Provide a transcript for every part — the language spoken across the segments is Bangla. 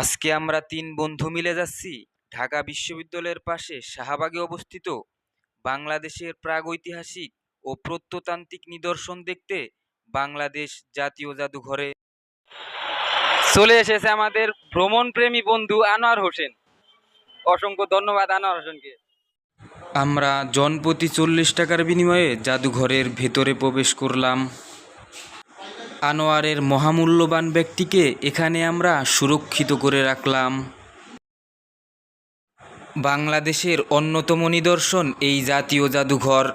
আজকে আমরা তিন বন্ধু মিলে যাচ্ছি। ঢাকা বিশ্ববিদ্যালয়ের পাশে শাহবাগে অবস্থিত বাংলাদেশের প্রাগৈতিহাসিক ও প্রত্নতান্ত্রিক নিদর্শন দেখতে বাংলাদেশ জাতীয় জাদুঘরে। চলে এসেছে আমাদের ভ্রমণপ্রেমী বন্ধু আনোয়ার হোসেন। অসংখ্য ধন্যবাদ আনোয়ার হোসেনকে। আমরা জনপ্রতি চল্লিশ টাকার বিনিময়ে জাদুঘরের ভেতরে প্রবেশ করলাম। আনোয়ারের মহামূল্যবান ব্যক্তিকে এখানে আমরা সুরক্ষিত করে রাখলাম। বাংলাদেশের অন্যতম নিদর্শন এই জাতীয় জাদুঘর।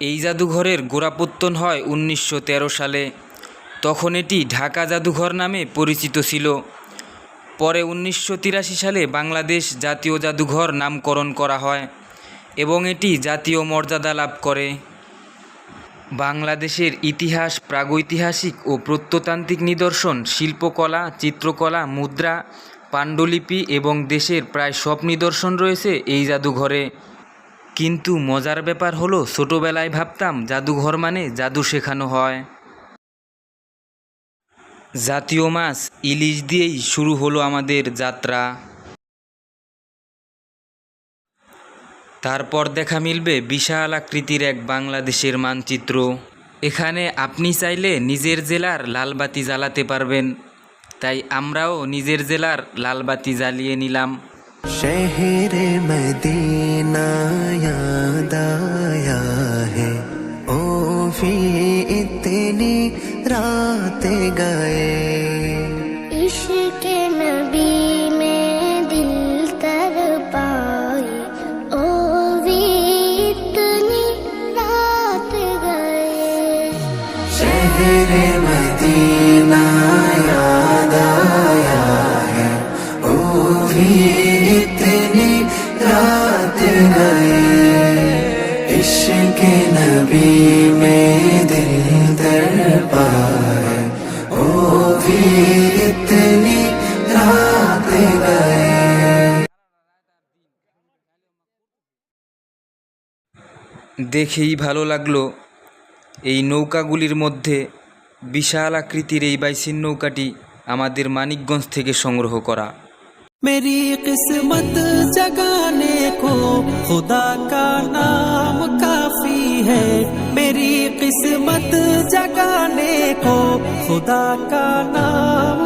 এই জাদুঘরের গোড়াপত্তন হয় উনিশশো তেরো সালে। তখন এটি ঢাকা জাদুঘর নামে পরিচিত ছিল। পরে উনিশশো তিরাশি সালে বাংলাদেশ জাতীয় জাদুঘর নামকরণ করা হয় এবং এটি জাতীয় মর্যাদা লাভ করে। বাংলাদেশের ইতিহাস, প্রাগৈতিহাসিক ও প্রত্নতান্ত্রিক নিদর্শন, শিল্পকলা, চিত্রকলা, মুদ্রা, পাণ্ডুলিপি এবং দেশের প্রায় সব নিদর্শন রয়েছে এই জাদুঘরে। কিন্তু মজার ব্যাপার হলো, ছোটোবেলায় ভাবতাম জাদুঘর মানে জাদু শেখানো হয়। জাতীয় মাছ, ইলিশ দিয়েই শুরু হলো আমাদের যাত্রা। তারপর দেখা মিলবে বিশাল আকৃতির এক বাংলাদেশের মানচিত্র। এখানে আপনি চাইলে নিজের জেলার লালবাতি জ্বালাতে পারবেন। তাই আমরাও নিজের জেলার লালবাতি জ্বালিয়ে নিলাম। শহরে মদিনা ও ফি রাতে নবী शहर मदीना याद आया है ओ भी इतनी रात गए इश्क नबी में दिल दर पाए ओ भी इतनी रात गए দেখেই ভালো লাগলো এই নৌকাগুলির মধ্যে বিশাল আকৃতির এই বাইসিন নৌকাটি আমাদের মানিকগঞ্জ থেকে সংগ্রহ করা। মেরি কিসমত জগানে কো, খুদা কা নাম কাফি হ্যায় মেরি কিসমত জগানে কো, খুদা কা নাম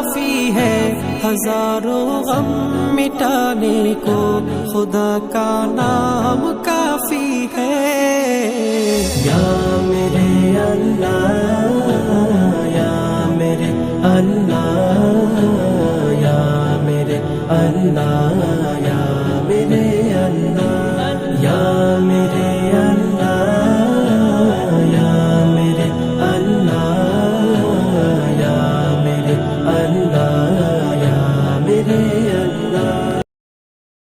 کافی ہے ہزاروں غم مٹانے کو خدا کا نام کافی ہے۔ یا میرے اللہ، یا میرے اللہ، یا میرے اللہ۔